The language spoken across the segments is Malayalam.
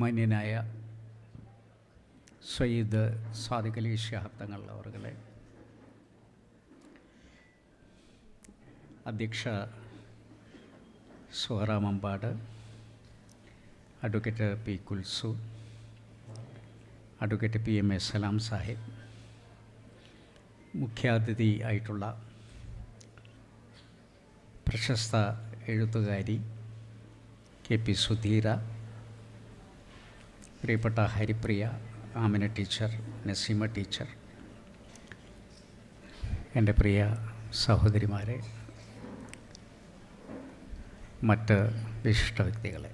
ബഹുമാന്യനായ സയ്യിദ് സാദിഖ് അലി ഷിഹാബ് അവരുടെ അധ്യക്ഷ സുഹറാം Ambat advocate P Kulsu advocate P M S Salam Sahib മുഖ്യാതിഥി ആയിട്ടുള്ള പ്രശസ്ത എഴുത്തുകാരി കെ പി സുധീര പ്രിയപ്പെട്ട ഹരിപ്രിയ ആമിന ടീച്ചർ നസീമ ടീച്ചർ എന്റെ പ്രിയ സഹോദരിമാരെ മറ്റ് വിശിഷ്ട വ്യക്തികളെ.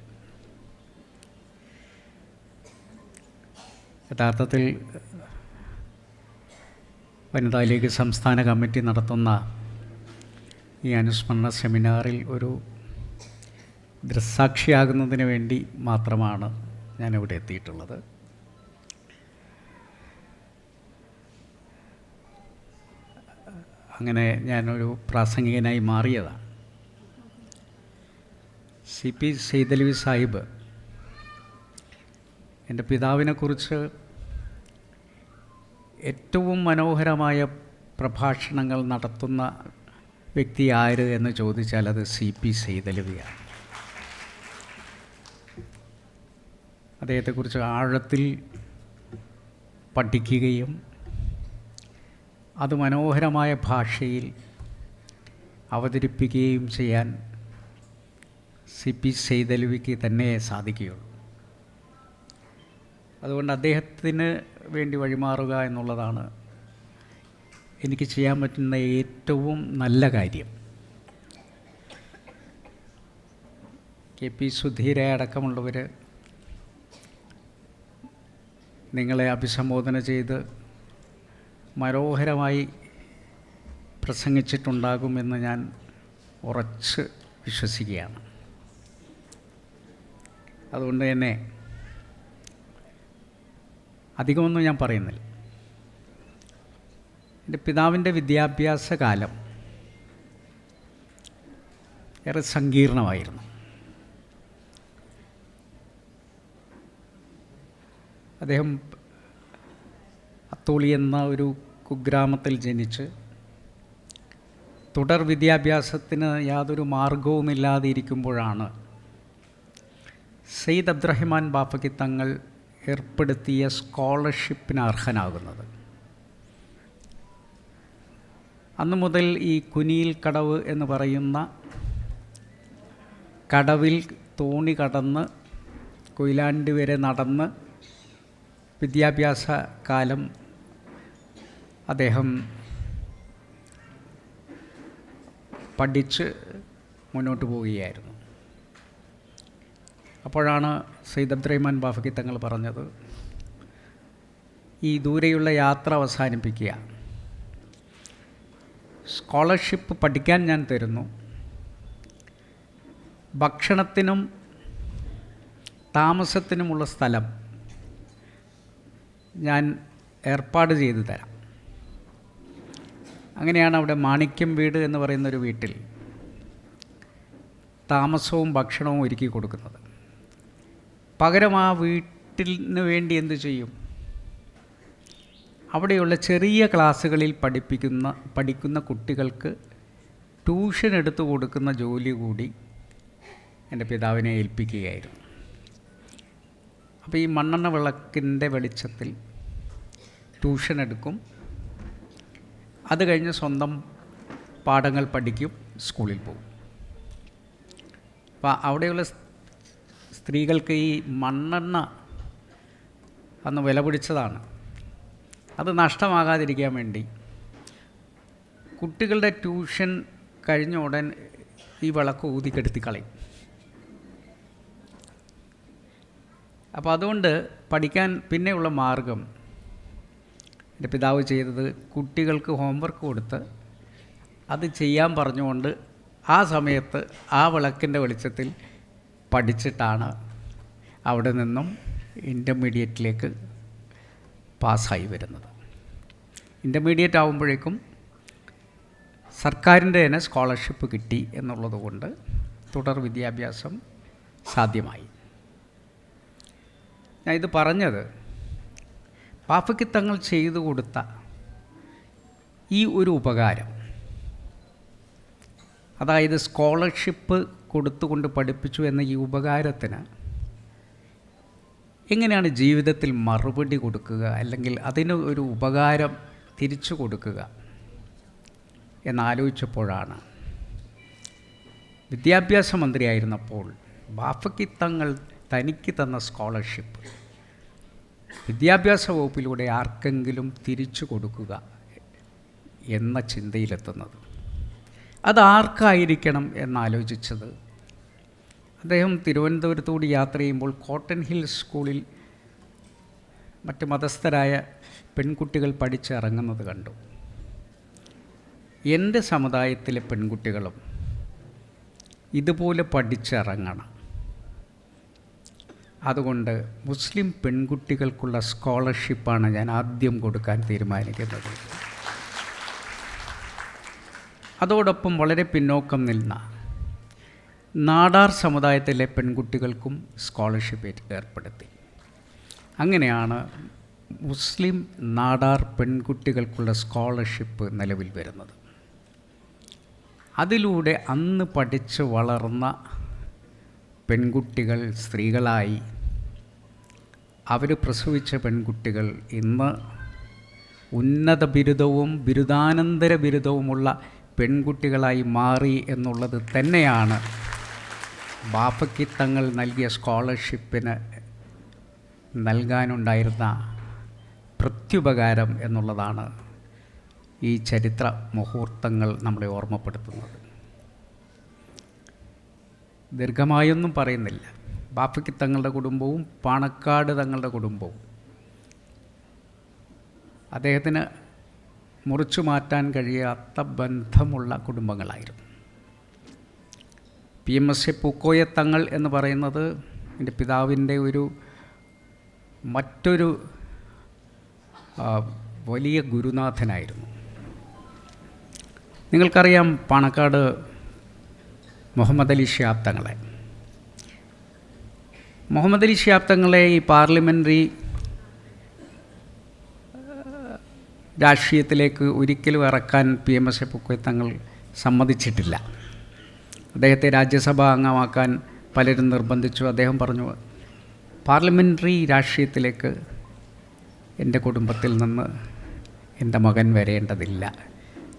യഥാർത്ഥത്തിൽ വനിതാ ലീഗ് സംസ്ഥാന കമ്മിറ്റി നടത്തുന്ന ഈ അനുസ്മരണ സെമിനാറിൽ ഒരു ദൃസാക്ഷിയാകുന്നതിന് വേണ്ടി മാത്രമാണ് ഞാനിവിടെ എത്തിയിട്ടുള്ളത്. അങ്ങനെ ഞാനൊരു പ്രാസംഗികനായി മാറിയതാണ്. സി പി സെയ്തലവി സാഹിബ് എന്റെ പിതാവിനെക്കുറിച്ച് ഏറ്റവും മനോഹരമായ പ്രഭാഷണങ്ങൾ നടത്തുന്ന വ്യക്തി ആര് എന്ന് ചോദിച്ചാൽ അത് സി പി സെയ്തലവിയാണ്. അദ്ദേഹത്തെക്കുറിച്ച് ആഴത്തിൽ പഠിക്കുകയും അത് മനോഹരമായ ഭാഷയിൽ അവതരിപ്പിക്കുകയും ചെയ്യാൻ സി പി സെയ്തലുവിക്ക് തന്നെ സാധിക്കുകയുള്ളൂ. അതുകൊണ്ട് അദ്ദേഹത്തിന് വേണ്ടി വഴിമാറുക എന്നുള്ളതാണ് എനിക്ക് ചെയ്യാൻ പറ്റുന്ന ഏറ്റവും നല്ല കാര്യം. കെ പി സുധീര അടക്കമുള്ളവർ നിങ്ങളെ അഭിസംബോധന ചെയ്ത് മനോഹരമായി പ്രസംഗിച്ചിട്ടുണ്ടാകുമെന്ന് ഞാൻ ഉറച്ച് വിശ്വസിക്കുകയാണ്. അതുകൊണ്ട് തന്നെ അധികമൊന്നും ഞാൻ പറയുന്നില്ല. എന്റെ പിതാവിന്റെ വിദ്യാഭ്യാസ കാലം ഏറെ സങ്കീർണമായിരുന്നു. അദ്ദേഹം അത്തോളി എന്ന ഒരു കുഗ്രാമത്തിൽ ജനിച്ച്. തുടർ വിദ്യാഭ്യാസത്തിന് യാതൊരു മാർഗവുമില്ലാതെ ഇരിക്കുമ്പോഴാണ് സെയ്ദ് അബ്ദുറഹിമാൻ ബാപ്പയ്ക്ക് തങ്ങൾ ഏർപ്പെടുത്തിയ സ്കോളർഷിപ്പിന് അർഹനാകുന്നത്. അന്നു മുതൽ ഈ കുനിയിൽ കടവ് എന്ന് പറയുന്ന കടവിൽ തോണി കടന്ന് കൊയിലാണ്ടി വരെ നടന്ന് വിദ്യാഭ്യാസ കാലം അദ്ദേഹം പഠിച്ച് മുന്നോട്ട് പോവുകയായിരുന്നു. അപ്പോഴാണ് സെയ്ദ് അബ്ദുറഹ്മാൻ ബാഫക്കി തങ്ങൾ പറഞ്ഞത് ഈ ദൂരെയുള്ള യാത്ര അവസാനിപ്പിക്കുക. സ്കോളർഷിപ്പ് പഠിക്കാൻ ഞാൻ തരുന്നു. ഭക്ഷണത്തിനും താമസത്തിനുമുള്ള സ്ഥലം ഞാൻ ഏർപ്പാട് ചെയ്തു തരാം. അങ്ങനെയാണ് അവിടെ മാണിക്യം വീട് എന്ന് പറയുന്നൊരു വീട്ടിൽ താമസവും ഭക്ഷണവും ഒരുക്കി കൊടുക്കുന്നത്. പകരം ആ വീട്ടിന് വേണ്ടി എന്തു ചെയ്യും? അവിടെയുള്ള ചെറിയ ക്ലാസ്സുകളിൽ പഠിപ്പിക്കുന്ന പഠിക്കുന്ന കുട്ടികൾക്ക് ട്യൂഷൻ എടുത്തു കൊടുക്കുന്ന ജോലി കൂടി എന്റെ പിതാവിനെ ഏൽപ്പിക്കുകയായിരുന്നു. അപ്പോൾ ഈ മണ്ണെണ്ണ വിളക്കിന്റെ വെളിച്ചത്തിൽ ട്യൂഷൻ എടുക്കും. അത് കഴിഞ്ഞ് സ്വന്തം പാഠങ്ങൾ പഠിക്കും സ്കൂളിൽ പോകും. അപ്പോൾ അവിടെയുള്ള സ്ത്രീകൾക്ക് ഈ മണ്ണെണ്ണ അന്ന് വില പിടിച്ചതാണ്. അത് നഷ്ടമാകാതിരിക്കാൻ വേണ്ടി കുട്ടികളുടെ ട്യൂഷൻ കഴിഞ്ഞ ഉടൻ ഈ വിളക്ക് ഊതിക്കെടുത്തി കളയും. അപ്പോൾ അതുകൊണ്ട് പഠിക്കാൻ പിന്നെയുള്ള മാർഗം എന്റെ പിതാവ് ചെയ്തത് കുട്ടികൾക്ക് ഹോംവർക്ക് കൊടുത്ത് അത് ചെയ്യാൻ പറഞ്ഞുകൊണ്ട് ആ സമയത്ത് ആ വിളക്കിന്റെ വെളിച്ചത്തിൽ പഠിച്ചിട്ടാണ് അവിടെ നിന്നും ഇന്റർമീഡിയറ്റിലേക്ക് പാസ്സായി വരുന്നത്. ഇന്റർമീഡിയറ്റ് ആകുമ്പോഴേക്കും സർക്കാരിന്റെ തന്നെ സ്കോളർഷിപ്പ് കിട്ടി എന്നുള്ളത് കൊണ്ട് തുടർ വിദ്യാഭ്യാസം സാധ്യമായി. ഞാൻ ഇത് പറഞ്ഞത്. പാപ്പയ്ക്ക് തങ്ങൾ ചെയ്തു കൊടുത്ത ഈ ഒരു ഉപകാരം. അതായത് സ്കോളർഷിപ്പ് കൊടുത്തുകൊണ്ട് പഠിപ്പിച്ചു എന്ന ഈ ഉപകാരത്തിന് എങ്ങനെയാണ് ജീവിതത്തിൽ മറുപടി കൊടുക്കുക? അല്ലെങ്കിൽ അതിന് ഒരു ഉപകാരം തിരിച്ചു കൊടുക്കുക എന്നാലോചിച്ചപ്പോഴാണ്. വിദ്യാഭ്യാസ മന്ത്രിയായിരുന്നപ്പോൾ ബാഫക്കി തങ്ങൾ തനിക്ക് തന്ന സ്കോളർഷിപ്പ് വിദ്യാഭ്യാസ വകുപ്പിലൂടെ ആർക്കെങ്കിലും തിരിച്ചു കൊടുക്കുക എന്ന ചിന്തയിലെത്തുന്നത്. അത് ആർക്കായിരിക്കണം എന്നാലോചിച്ചത്? അദ്ദേഹം തിരുവനന്തപുരത്തോട് യാത്ര ചെയ്യുമ്പോൾ കോട്ടൺ ഹിൽ സ്കൂളിൽ മറ്റ് മതസ്ഥരായ പെൺകുട്ടികൾ പഠിച്ചിറങ്ങുന്നത് കണ്ടു. എന്റെ സമുദായത്തിലെ പെൺകുട്ടികളും ഇതുപോലെ പഠിച്ചിറങ്ങണം. അതുകൊണ്ട് മുസ്ലിം പെൺകുട്ടികൾക്കുള്ള സ്കോളർഷിപ്പാണ് ഞാൻ ആദ്യം കൊടുക്കാൻ തീരുമാനിക്കുന്നത്. അതോടൊപ്പം വളരെ പിന്നോക്കം നിന്ന നാടാർ സമുദായത്തിലെ പെൺകുട്ടികൾക്കും സ്കോളർഷിപ്പ് ഏർപ്പെടുത്തി. അങ്ങനെയാണ് മുസ്ലിം നാടാർ പെൺകുട്ടികൾക്കുള്ള സ്കോളർഷിപ്പ് നിലവിൽ വരുന്നത്. അതിലൂടെ അന്ന് പഠിച്ച് വളർന്ന പെൺകുട്ടികൾ സ്ത്രീകളായി അവർ പ്രസവിച്ച പെൺകുട്ടികൾ ഇന്ന് ഉന്നത ബിരുദവും ബിരുദാനന്തര ബിരുദവുമുള്ള പെൺകുട്ടികളായി മാറി എന്നുള്ളത് തന്നെയാണ് ബാപ്പയ്ക്ക് തങ്ങൾ നൽകിയ സ്കോളർഷിപ്പിന് നൽകാനുണ്ടായിരുന്ന പ്രത്യുപകാരം എന്നുള്ളതാണ് ഈ ചരിത്ര മുഹൂർത്തങ്ങൾ നമ്മളെ ഓർമ്മപ്പെടുത്തുന്നത്. ദീർഘമായൊന്നും പറയുന്നില്ല. ബാപ്പയ്ക്ക് തങ്ങളുടെ കുടുംബവും പാണക്കാട് തങ്ങളുടെ കുടുംബവും. അദ്ദേഹത്തിന് മുറിച്ചു മാറ്റാൻ കഴിയാത്ത ബന്ധമുള്ള കുടുംബങ്ങളായിരുന്നു. P M S C Pookoya Thangal എന്ന് പറയുന്നത് എന്റെ പിതാവിന്റെ ഒരു മറ്റൊരു വലിയ ഗുരുനാഥനായിരുന്നു. നിങ്ങൾക്കറിയാം പാണക്കാട് മുഹമ്മദ് അലി ഷിയാബ് തങ്ങളെ. മുഹമ്മദ് അലി ഷിയാബ് തങ്ങളെ ഈ പാർലമെന്ററി രാഷ്ട്രീയത്തിലേക്ക് ഒരിക്കലും ഇറക്കാൻ പി എം എസ് എ തങ്ങൾ സമ്മതിച്ചിട്ടില്ല. അദ്ദേഹത്തെ രാജ്യസഭാ അംഗമാക്കാൻ പലരും നിർബന്ധിച്ചു. അദ്ദേഹം പറഞ്ഞു പാർലമെന്ററി രാഷ്ട്രീയത്തിലേക്ക് എന്റെ കുടുംബത്തിൽ നിന്ന് എന്റെ മകൻ വരേണ്ടതില്ല.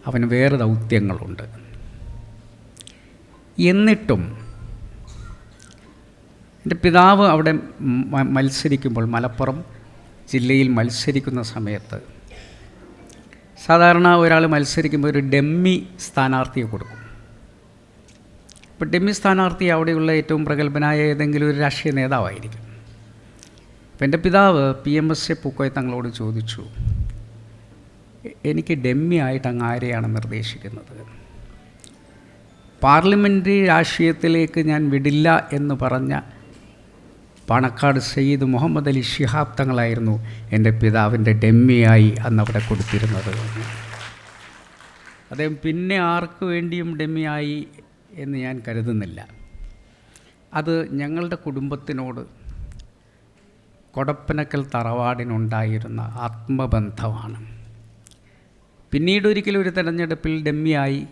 അവന് വേറെ ദൗത്യങ്ങളുണ്ട്. എന്നിട്ടും എന്റെ പിതാവ് അവിടെ മത്സരിക്കുമ്പോൾ മലപ്പുറം ജില്ലയിൽ മത്സരിക്കുന്ന സമയത്ത് സാധാരണ ഒരാൾ മത്സരിക്കുമ്പോൾ ഒരു ഡെമ്മി സ്ഥാനാർത്ഥിയെ കൊടുക്കും. ഇപ്പോൾ ഡെമ്മി സ്ഥാനാർത്ഥി അവിടെയുള്ള ഏറ്റവും പ്രഗത്ഭനായ ഏതെങ്കിലും ഒരു രാഷ്ട്രീയ നേതാവായിരിക്കും. അപ്പം എന്റെ പിതാവ് P M S A Pookoya തങ്ങളോട് ചോദിച്ചു എനിക്ക് ഡെമ്മി ആയിട്ട് അങ്ങ് ആരെയാണ് നിർദ്ദേശിക്കുന്നത്? പാർലമെന്ററി രാഷ്ട്രീയത്തിലേക്ക് ഞാൻ വിടില്ല എന്ന് പറഞ്ഞ പാണക്കാട് സയ്യിദ് മുഹമ്മദ് അലി ഷിഹാബ് തങ്ങളായിരുന്നു എന്റെ പിതാവിന്റെ ഡെമ്മിയായി അന്ന് അവിടെ കൊടുത്തിരുന്നത്. അദ്ദേഹം പിന്നെ ആർക്ക് വേണ്ടിയും ഡെമ്മിയായി എന്ന് ഞാൻ കരുതുന്നില്ല. അത് ഞങ്ങളുടെ കുടുംബത്തിനോട് കൊടപ്പനക്കൽ തറവാടിനുണ്ടായിരുന്ന ആത്മബന്ധമാണ്. പിന്നീട് ഒരിക്കലും ഒരു തെരഞ്ഞെടുപ്പിൽ ഡെമ്മിയായി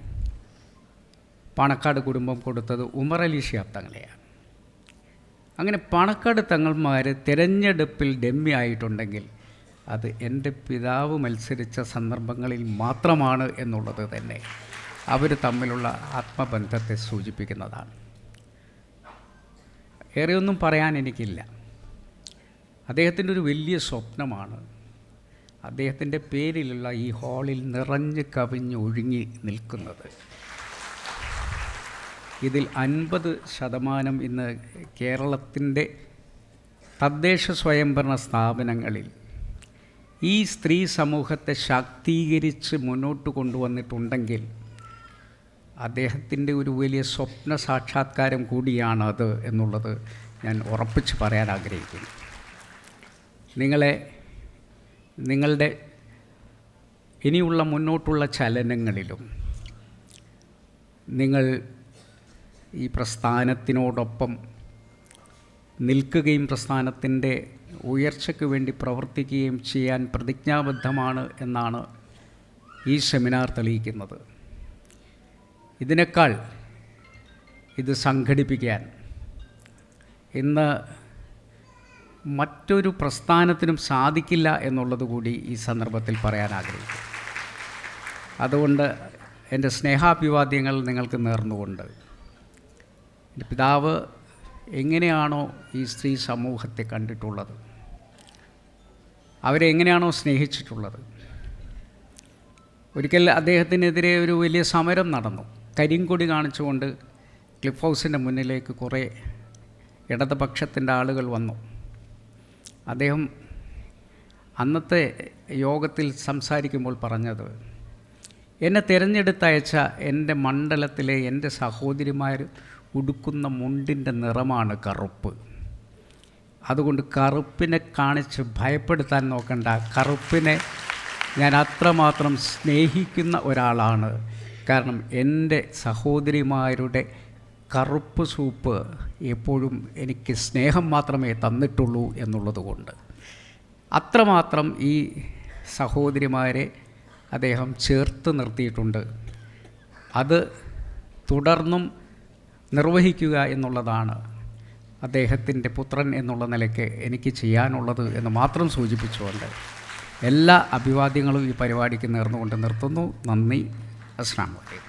പാണക്കാട് കുടുംബം കൊടുത്തത് ഉമർ അലി അത്തങ്ങളെയാണ് തങ്ങളെയാണ്. അങ്ങനെ പണക്കാട് തങ്ങൾമാർ തിരഞ്ഞെടുപ്പിൽ ഡെമ്മി ആയിട്ടുണ്ടെങ്കിൽ അത് എന്റെ പിതാവ് മത്സരിച്ച സന്ദർഭങ്ങളിൽ മാത്രമാണ് എന്നുള്ളത് തന്നെ. അവർ തമ്മിലുള്ള ആത്മബന്ധത്തെ സൂചിപ്പിക്കുന്നതാണ്. ഏറെയൊന്നും പറയാൻ എനിക്കില്ല. അദ്ദേഹത്തിന്റെ ഒരു വലിയ സ്വപ്നമാണ്. അദ്ദേഹത്തിന്റെ പേരിലുള്ള ഈ ഹാളിൽ നിറഞ്ഞ് കവിഞ്ഞ് ഒഴുങ്ങി നിൽക്കുന്നത്. ഇതിൽ അൻപത് ശതമാനം ഇന്ന് കേരളത്തിന്റെ തദ്ദേശ സ്വയംഭരണ സ്ഥാപനങ്ങളിൽ ഈ സ്ത്രീ സമൂഹത്തെ ശാക്തീകരിച്ച് മുന്നോട്ട് കൊണ്ടുവന്നിട്ടുണ്ടെങ്കിൽ അദ്ദേഹത്തിന്റെ ഒരു വലിയ സ്വപ്ന സാക്ഷാത്കാരം കൂടിയാണത് എന്നുള്ളത് ഞാൻ ഉറപ്പിച്ച് പറയാൻ ആഗ്രഹിക്കുന്നു. നിങ്ങളെ നിങ്ങളുടെ ഇനിയുള്ള മുന്നോട്ടുള്ള ചലനങ്ങളിലും നിങ്ങൾ ഈ പ്രസ്ഥാനത്തിനോടൊപ്പം നിൽക്കുകയും പ്രസ്ഥാനത്തിന്റെ ഉയർച്ചയ്ക്ക് വേണ്ടി പ്രവർത്തിക്കുകയും ചെയ്യാൻ പ്രതിജ്ഞാബദ്ധമാണ് എന്നാണ് ഈ സെമിനാർ തെളിയിക്കുന്നത്. ഇതിനേക്കാൾ ഇത് സംഘടിപ്പിക്കാൻ ഇന്ന് മറ്റൊരു പ്രസ്ഥാനത്തിനും സാധിക്കില്ല എന്നുള്ളത് കൂടി ഈ സന്ദർഭത്തിൽ പറയാൻ ആഗ്രഹിക്കുന്നു. അതുകൊണ്ട് എന്റെ സ്നേഹാഭിവാദ്യങ്ങൾ നിങ്ങൾക്ക് നേർന്നുകൊണ്ട് എന്റെ പിതാവ് എങ്ങനെയാണോ ഈ സ്ത്രീ സമൂഹത്തെ കണ്ടിട്ടുള്ളത്? അവരെ എങ്ങനെയാണോ സ്നേഹിച്ചിട്ടുള്ളത്? ഒരിക്കൽ അദ്ദേഹത്തിനെതിരെ ഒരു വലിയ സമരം നടന്നു. കരിങ്കൊടി കാണിച്ചുകൊണ്ട് ക്ലിഫ് ഹൗസിന്റെ മുന്നിലേക്ക് കുറേ ഇടതുപക്ഷത്തിന്റെ ആളുകൾ വന്നു. അദ്ദേഹം അന്നത്തെ യോഗത്തിൽ സംസാരിക്കുമ്പോൾ പറഞ്ഞത് എന്നെ തിരഞ്ഞെടുത്തയച്ച എന്റെ മണ്ഡലത്തിലെ എന്റെ സഹോദരിമാർ ഉടുക്കുന്ന മുണ്ടിന്റെ നിറമാണ് കറുപ്പ്. അതുകൊണ്ട് കറുപ്പിനെ കാണിച്ച് ഭയപ്പെടുത്താൻ നോക്കണ്ട. കറുപ്പിനെ ഞാൻ അത്രമാത്രം സ്നേഹിക്കുന്ന ഒരാളാണ്. കാരണം എന്റെ സഹോദരിമാരുടെ കറുപ്പ് സൂപ്പ് എപ്പോഴും എനിക്ക് സ്നേഹം മാത്രമേ തന്നിട്ടുള്ളൂ എന്നുള്ളത് കൊണ്ട്. അത്രമാത്രം ഈ സഹോദരിമാരെ അദ്ദേഹം ചേർത്ത് നിർത്തിയിട്ടുണ്ട്. അത് തുടർന്നും നിർവഹിക്കുക എന്നുള്ളതാണ് അദ്ദേഹത്തിന്റെ പുത്രൻ എന്നുള്ള നിലയ്ക്ക് എനിക്ക് ചെയ്യാനുള്ളത് എന്ന് മാത്രം സൂചിപ്പിച്ചുകൊണ്ട് എല്ലാ അഭിവാദ്യങ്ങളും ഈ പരിപാടിക്ക് നേർന്നുകൊണ്ട് നിർത്തുന്നു. നന്ദി. അസ്ലാം വലൈക്കും